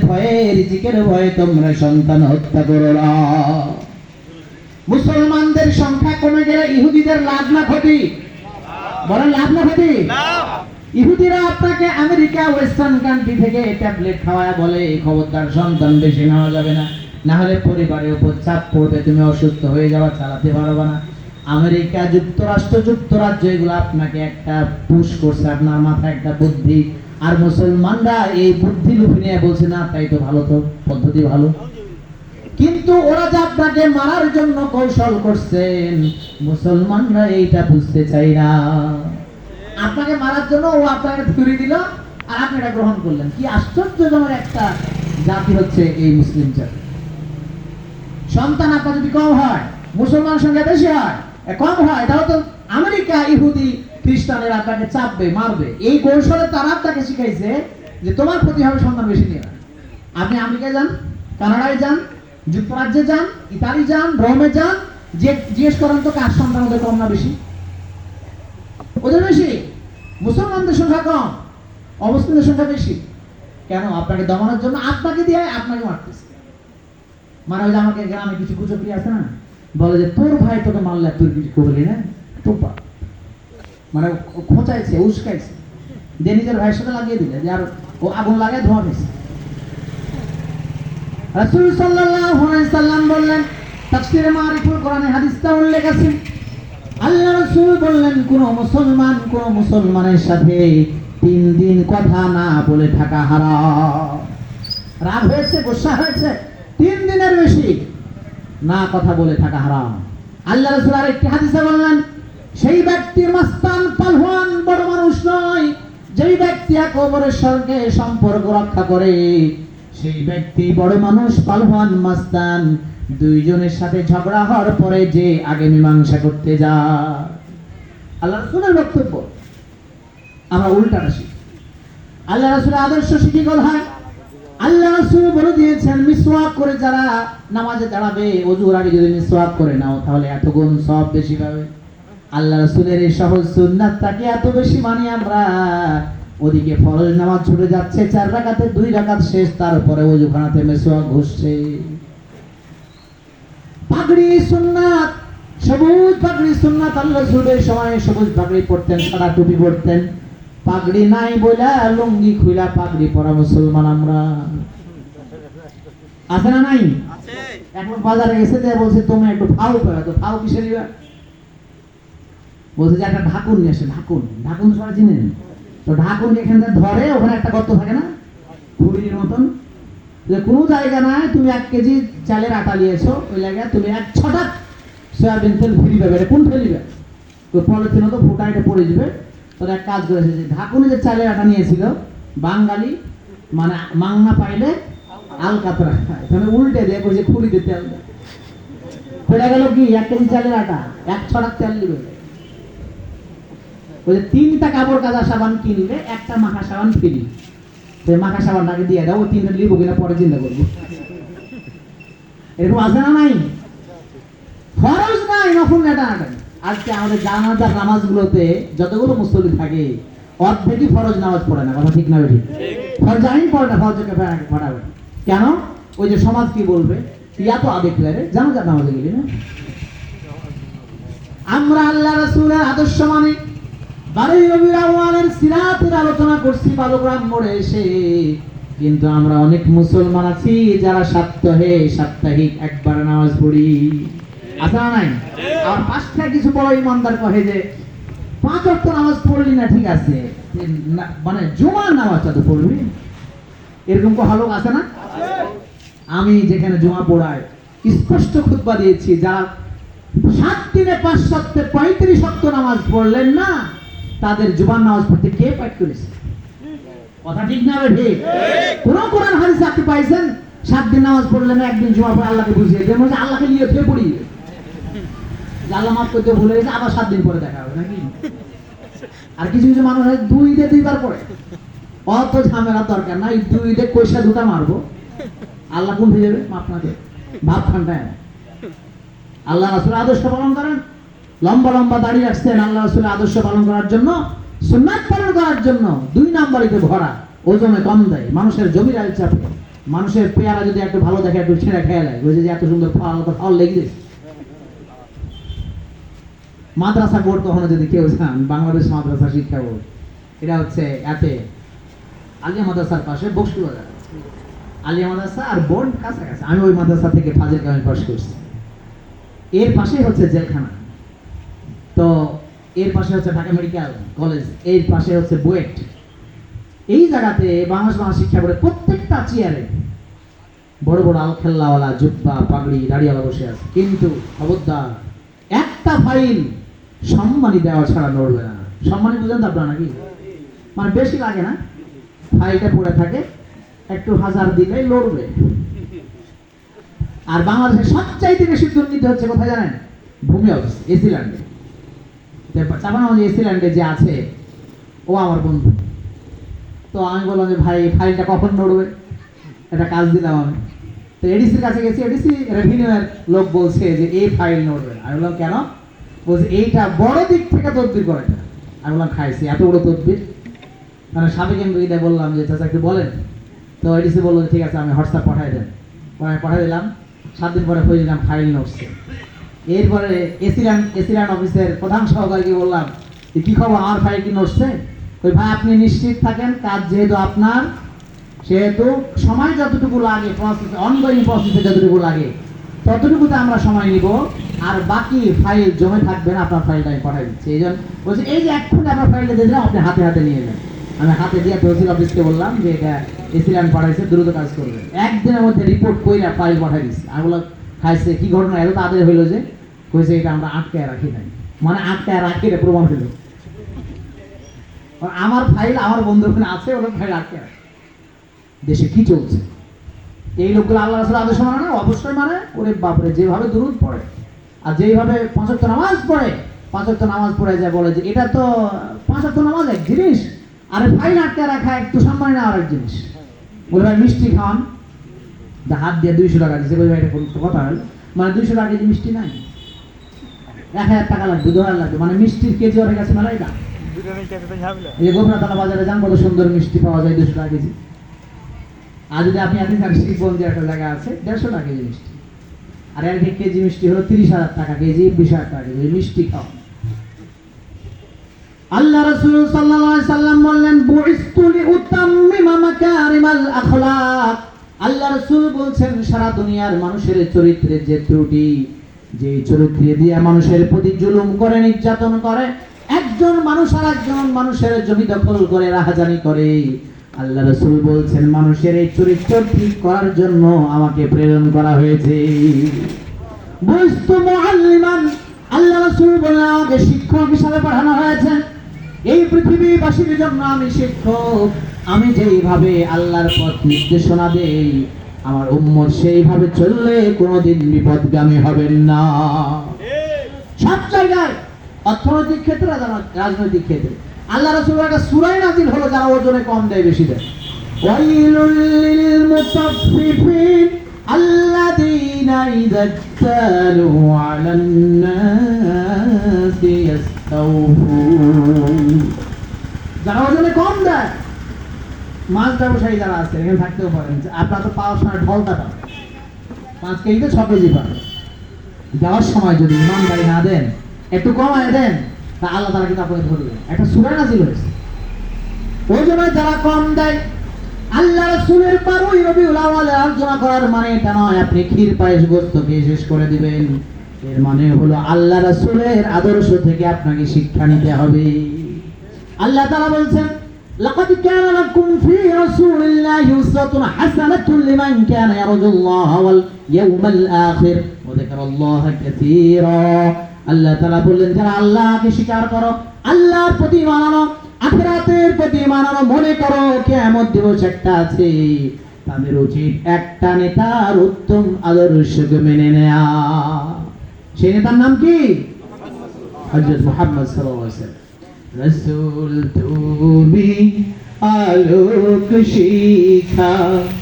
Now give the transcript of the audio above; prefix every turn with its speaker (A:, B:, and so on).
A: ভয়ে রিজিকের ভয়ে তোমরা সন্তান হত্যা করো না। মুসলমানদের সংখ্যা কমে গেলে ইহুদিদের লাভ না ক্ষতি? বলেন লাভ না ক্ষতি? ইহুদিরা আপনাকে আমেরিকা, ওয়েস্টার্ন কান্ট্রি থেকে ট্যাবলেট খাওয়ায় বলে খবরদার সন্তান বেশি নেওয়া যাবে না। না হলে পরিবারের উপর চাপ পড়বে, তুমি অসুস্থ হয়ে যাওয়া, চালাতে পারবে না। আমেরিকা, যুক্তরাষ্ট্র, যুক্তরাজ্য, এগুলো আপনাকে একটা পুশ করছে, আপনার মাথায় একটা বুদ্ধি আর মুসলমানরা এই বুদ্ধি লুপি নিয়ে বলছে, না, তাই তো ভালো তো, পদ্ধতি ভালো। কিন্তু ওরা যে আপনাকে মারার জন্য কৌশল করছেন, মুসলমানরা এইটা বুঝতে চাই না। আপনাকে মারার জন্য ও আপনাকে থুরি দিল, আর আপনি এটা গ্রহণ করলেন। কি আশ্চর্যজনক একটা জাতি হচ্ছে এই মুসলিম জাতি। সন্তান আপনার যদি কম হয় মুসলমান সংখ্যা বেশি হয় কম হয়, তাহলে তো আমেরিকা, ইহুদি খ্রিস্টানেরা আপনাকে চাপবে, মারবে। এই কৌশলে তারা আপনাকে শিখাইছে যে তোমার প্রতি হবে সন্তান বেশি নিয়ে। আপনি আমেরিকায় যান, কানাডায় যান, যুক্তরাজ্যে যান, ইতালি যান, রোমে যান, যে জিজ্ঞেস করেন তো কার সন্তান ওদের কম না বেশি? ওদের বেশি? মুসলমানদের সংখ্যা কম, অমুসলিমদের সংখ্যা বেশি। কেন? আপনাকে দমানোর জন্য আপনাকে দিয়ে আপনাকে মারতেছে। মানে ওই যে আমাকে গ্রামে কিছু কুচকরি আছে না, বলে যে তোর ভাই তোকে মারলে তুই কিছু করলি না? টোপা। মানে খোঁচাইছে, উস্কাইছে। দিয়ে নিজের ভাইয়ের সাথে লাগিয়ে দিলে, যে আর ও আগুন লাগায় ধোঁয়া আলাইহি সাল্লাম বললেন মারিফুল কোরআনে হাদিসটা উল্লেখ আছে। আল্লাহ রাসূল বললেন, কোন মুসলমান কোন মুসলমানের সাথে তিন দিন কথা না বলে থাকা হারাম। রাগ হয়েছে, গোসা হয়েছে, তিন দিনের বেশি না কথা বলে থাকা হারাম। আল্লাহ রাসূল আরেকটি হাদিসে বললেন সেই ব্যক্তি মাস্তান পালওয়ান বড় মানুষ নয়। যেই ব্যক্তি একবরের সঙ্গে সম্পর্ক রক্ষা করে, সেই ব্যক্তি বড় মানুষ পালহান মাস্তান। দুইজনের সাথে ঝগড়া হওয়ার পরে যে আগে মীমাংসা করতে যা আল্লাহ রাসূলের বক্তব্য। আমরা উল্টাটা শিখি আল্লাহ রাসূলের আদর্শ শিখি গল হয়। আল্লাহ রাসূল বলে দিয়েছেন, মিসওয়াক করে যারা নামাজে দাঁড়াবে ওযুর আগে যদি মিসওয়াক করে নাও, তাহলে এত গুণ সব বেশি পাবে। আল্লাহ রাসূলের এই সহজ সুন্নাতটাকে এত বেশি মানি আমরা। ওদিকে ফরজ নামাজ ছুটে যাচ্ছে চার রাকাতে দুই রাকাত শেষ তারপরে ওযুখানাতে মিসওয়াক ঘুষছে। পাগড়ি সুন্নাত সবুজ পাগড়ি সুন্নাত আল্লাহ রাসূলের সময় সবুজ পাগড়ি পরতেন সাদা টুপি পরতেন। পাগড়ি নাই বইলা লুঙ্গি খুইলা পাগড়ি পরা মুসলমান আমরা। আছে না নাই? এখন বাজারে গেছে যে বলছে তুমি একটু ফাউ পেবা তো ফাউ কিসে নিবা বলছে যে একটা ঢাকুন নিয়ে আসে, ঢাকুন। ঢাকুন সবাই চিনেন। তো ঢাকুন এখান ধরে, ওখানে একটা গর্ত থাকে না? খুঁড়ির মতন। যে কোনো জায়গা নাই, তুমি এক কেজি চালের আটা নিয়েছো ওই জায়গায় তুমি এক ছটা সয়াবিন তেল ফেলিবে এটা কোন ফেলিবে তো পলিথিন তো ফুটা এটা পড়ে যাবে। তোর এক কাজ করেছে যে ঢাকুনে যে চালের আটা নিয়েছিল, বাঙালি মানে মাংনা পাইলে আল কাতরা খায়। তাহলে উল্টে দিয়ে কইছে খুঁড়িতে তেল পড়ে গেল কি? এক কেজি চালের আটা, এক ছড়া তেল দিবে ওই যে তিনটা কাপড় কাজা সাবান কিনলে একটা মাখা সাবান ফ্রি। মাখা সাবানটাকে দিয়ে দাও তিনটা লিবো কিনা পরে চিন্তা করব। এরকম আছে না নাই? ফরজ নাই, নফল নেটা নাটানি আজকে আমাদের জানাজার নামাজগুলোতে যতগুলো মুসল্লি থাকে, অর্ধেকই ফরজ নামাজ পড়ে না, কথা ঠিক না বেঠিক? ফরজ আইন পড়ে না ফরজকে ফটাবে কেন? ওই যে সমাজ কি বলবে? ইয়া তো লাগে জানাজার নামাজে গেলি না? আমরা আল্লাহ রাসূলের আদর্শ মানে। বারোই আউয়ালের সিরাতের আলোচনা করছি বালগ্রাম মোড়ে এসে। কিন্তু আমরা অনেক মুসলমান আছি যারা সপ্তাহে সাপ্তাহিক একবার নামাজ পড়ি। আছে না নাই? আর পাঁচটা কিছু বড় ইমানদার কহে যে পাঁচ অক্ট নামাজ পড়লি না ঠিক আছে। মানে জুমার নামাজটা তো পড়বি এরকম কো লোক আছে না? আমি যেখানে জুমা পড়াই স্পষ্ট খুতবা দিয়েছি যারা সাত দিনে পাঁচ সপ্তাহে পঁয়ত্রিশ সপ্তাহ নামাজ পড়লেন না তাদের জুবান নামাজ পড়তে কে পাঠ করেছে? কথা ঠিক না ঠিক কোন কোরআন হাদিস আপনি পাইছেন? সাত দিন নামাজ পড়লেন, একদিন জুমা পড়ে আল্লাহকে বুঝিয়ে মনে হচ্ছে আল্লাহকে নিয়ে ফের পড়ি। আল্লাহ মাফ করতে ভুলে গেছে, আবার সাত দিন পরে দেখা হবে, নাকি? আর কিছু কিছু মানুষ হয়, দুই ঈদে দুইবার পড়ে। অত ঝামেলা দরকার নাই, দুই ঈদে কইসা দুটা মারবো। আল্লাহ কোন হয়ে যাবে? মাফ না দেবে ভাব ঠান্ডায় আল্লাহ রাসুল আদর্শ পালন করেন। লম্বা লম্বা দাঁড়িয়ে আসছেন আল্লাহ রাসুলের আদর্শ পালন করার জন্য, সুন্নাত পালন করার জন্য দুই নাম্বারিতে ভরা, ওজনে কম দেয়, মানুষের জমির আইল চাপে, মানুষের পেয়ারা যদি একটু ভালো দেখে একটু ছেঁড়া খেয়ে নেয় বুঝে যে এত সুন্দর ফল ফল লেগে মাদ্রাসা বোর্ড কখনো যদি কেউ যান বাংলাদেশ মাদ্রাসা শিক্ষা বোর্ড, এটা হচ্ছে এতে আলিয়া মাদ্রাসার পাশে বক্সি বাজার। আলিয়া মাদ্রাসা আর বোর্ড কাছাকাছি। আমি ওই মাদ্রাসা থেকে ফাজিল কামিল পাশ করছি। এর পাশেই হচ্ছে জেলখানা। তো এর পাশে হচ্ছে ঢাকা মেডিকেল কলেজ, এর পাশে হচ্ছে বুয়েট। এই জায়গাতে বাংলাদেশ বাংলা শিক্ষা বোর্ডের প্রত্যেকটা চেয়ারে বড় বড় আলখেল্লাওয়ালা, জুব্বা, পাগড়ি, দাড়িওয়ালা বসে আছে। কিন্তু খবরদার, একটা ফাইল সম্মানী দেওয়া ছাড়া নড়বে না। সম্মানী বুঝেন তো আপনারা নাকি? মানে বেশি লাগে না? ফাইলটা পড়ে থাকে, একটু হাজার দিলেই লড়বে আর বাংলাদেশের সবচাইতে বেশি দুর্নীতি হচ্ছে কোথায় জানেন? ভূমি অফিস এসিল্যান্ডে চাপানো যে এসিল্যান্ডে যে আছে, ও আমার বন্ধু। তো আমি বললাম যে, ভাই, ফাইলটা কখন নড়বে? একটা কাজ দিলাম আমি। তো এডিসির কাছে গেছি। এডিসি রেভিনিউয়ের লোক বলছে যে, এই ফাইল নড়বে আমি বললাম, কেন? বলছে, এইটা বড় দিক থেকে তদবির করে না। আমি বললাম, খাইছি, এত বড় তদবির? মানে সাবেক এমপিটা বললাম যে, চাচা, একটু বলেন। তো এডিসি বলল ঠিক আছে, আমি হোয়াটসঅ্যাপ পাঠাই দেন। পরে পাঠাই দিলাম। সাত দিন পরে হয়ে দিলাম ফাইল নড়ছে। এরপরে এসিল্যান্ড এসিল্যান্ড অফিসের প্রধান সহকারীকে বললাম যে কি খবর? আমার ফাইল কি নড়ছে? ওই ভাই, আপনি নিশ্চিত থাকেন, কাজ যেহেতু আপনার, সেহেতু সময় যতটুকু লাগে প্রসেস অনগোয়িং প্রসেসে যতটুকু লাগে, ততটুকুতে আমরা সময় নিব। আর বাকি ফাইল জমে থাকবে না, আপনার ফাইলটা আমি পাঠাই দিচ্ছি। এই জন্য বলছি, এই যে এক্ষুনি আপনার ফাইলটা দিয়ে দিলাম আপনি হাতে হাতে নিয়ে নেন। আমি হাতে দিয়ে তহসিল অফিসকে বললাম যে, এটা এসিল্যান্ড পাঠাইছে, দ্রুত কাজ করবে একদিনের মধ্যে রিপোর্ট কইরা ফাইল পাঠাই দিচ্ছি। আমি বললাম খাইছে, কি ঘটনা? এত তাদের হইল যে কইছে এটা আমরা আটকায় রাখি নাই। মানে আটকায় রাখি এটা প্রমাণ আর আমার ফাইল আমার বন্ধু ওখানে আছে, ওর ফাইল আটকে আছে দেশে কি চলছে? এই লোকগুলো আল্লাহ রাসুল আদেশ মানে না, অবশ্যই মানে ওরে বাপরে, যেভাবে দুরুদ পড়ে, আর যেইভাবে পাঁচক্ত নামাজ পড়ে পাঁচক্ত নামাজ পড়ে যায়, বলে যে এটা তো পাঁচক্ত নামাজ এক জিনিস, আর ফাইল আটকে রাখা একটু সম্মান না আর এক জিনিস। বলে, ভাই, মিষ্টি দা হাত দিয়ে দুইশো টাকা দিচ্ছে বলে ভাই এটা কোন কথা হলো? মানে দুইশো টাকা কেজি মিষ্টি নাই। এক হাজার টাকা লাগবে দু হাজার লাগবে মানে মিষ্টির কেজি ওর কাছে মেলাই দাম এই গোপনাতলা বাজারে যান কত সুন্দর মিষ্টি পাওয়া যায় দুশো টাকা কেজি। আর যদি আপনি আপনি থাকেন শ্রীগঞ্জে একটা জায়গা আছে, দেড়শো টাকা কেজি মিষ্টি। আর এক কেজি মিষ্টি হলো তিরিশ হাজার টাকা কেজি, বিশ হাজার টাকা কেজি, মিষ্টি খাও। আল্লাহ রাসূল সাল্লাল্লাহু আলাইহি সাল্লাম বললেন বুইস্তু লিউতাম্মিমা মাকারিমাল আখলাক। আল্লাহ রাসূল বলছেন, সারা দুনিয়ার মানুষের চরিত্রের যে ত্রুটি, যে চরিত্রে দিয়ে মানুষের প্রতি জুলুম করে, নির্যাতন করে, একজন মানুষ আর একজন মানুষের জমি দখল করে, রাহাজানি করে। আল্লাহ রসুল বলছেন, মানুষের এই চরিত্র ঠিক করার জন্য আমাকে প্রেরণ করা হয়েছে। আল্লাহ রসুল বললেন, আমাকে শিক্ষক হিসাবে পাঠানো হয়েছে। এই পৃথিবীবাসীর জন্য আমি শিক্ষক। আমি যেইভাবে আল্লাহর পথ নির্দেশনা দেই, আমার উম্মত সেইভাবে চললে কোনোদিন বিপদগামী হবেন না। সব জায়গায় অর্থনৈতিক ক্ষেত্রে রাজনৈতিক ক্ষেত্রে। আল্লাহ রসুল একটা সুরাই নাজিল হলো, যারা ওজনে কম দেয় বেশি দেয়। যারা ওজনে কম দেয় মাছ ব্যবসায়ী যারা আছে, এখানে থাকতেও পারেন আপনার তো পাওয়ার সময় ঢলটা পাবেন পাঁচ কেজিতে ছ কেজি পাবেন দেওয়ার সময় যদি ইমানদারি না দেন, একটু কমায় দেন, তা আল্লাহ তারা কিন্তু আপনাকে ধরবে একটা সুরা নাজিল হয়েছে। ওই জন্য যারা কম দেয়, আল্লাহ রাসূলের বারোই রবিউল আউয়ালে আলোচনা করার মানে এটা নয়, আপনি ক্ষীর পায়েস গোস্ত খেয়ে শেষ করে দিবেন। এর মানে হলো আল্লাহ রাসূলের আদর্শ থেকে আপনাকে শিক্ষা নিতে হবে। আল্লাহ তাআলা বলছেন لقد كان لكم في رسول الله أسوة حسنة لمن كان يرجو الله واليوم الآخر وذكر الله كثيرا আল্লাহ তাআলা বললেন যারা আল্লাহকে স্বীকার করো আল্লাহর প্রতি মানানো আখিরাতের প্রতি মানানো মনে করো কিয়ামত দিবস একটা আছে তাদের উচিত একটা নেতার উত্তম আদর্শকে মেনে নেয়া সেই নেতার নাম কি হযরত মুহাম্মদ সাল্লাল্লাহু আলাইহি ওয়াসাল্লাম রসুল তুমি আলোক শিখা।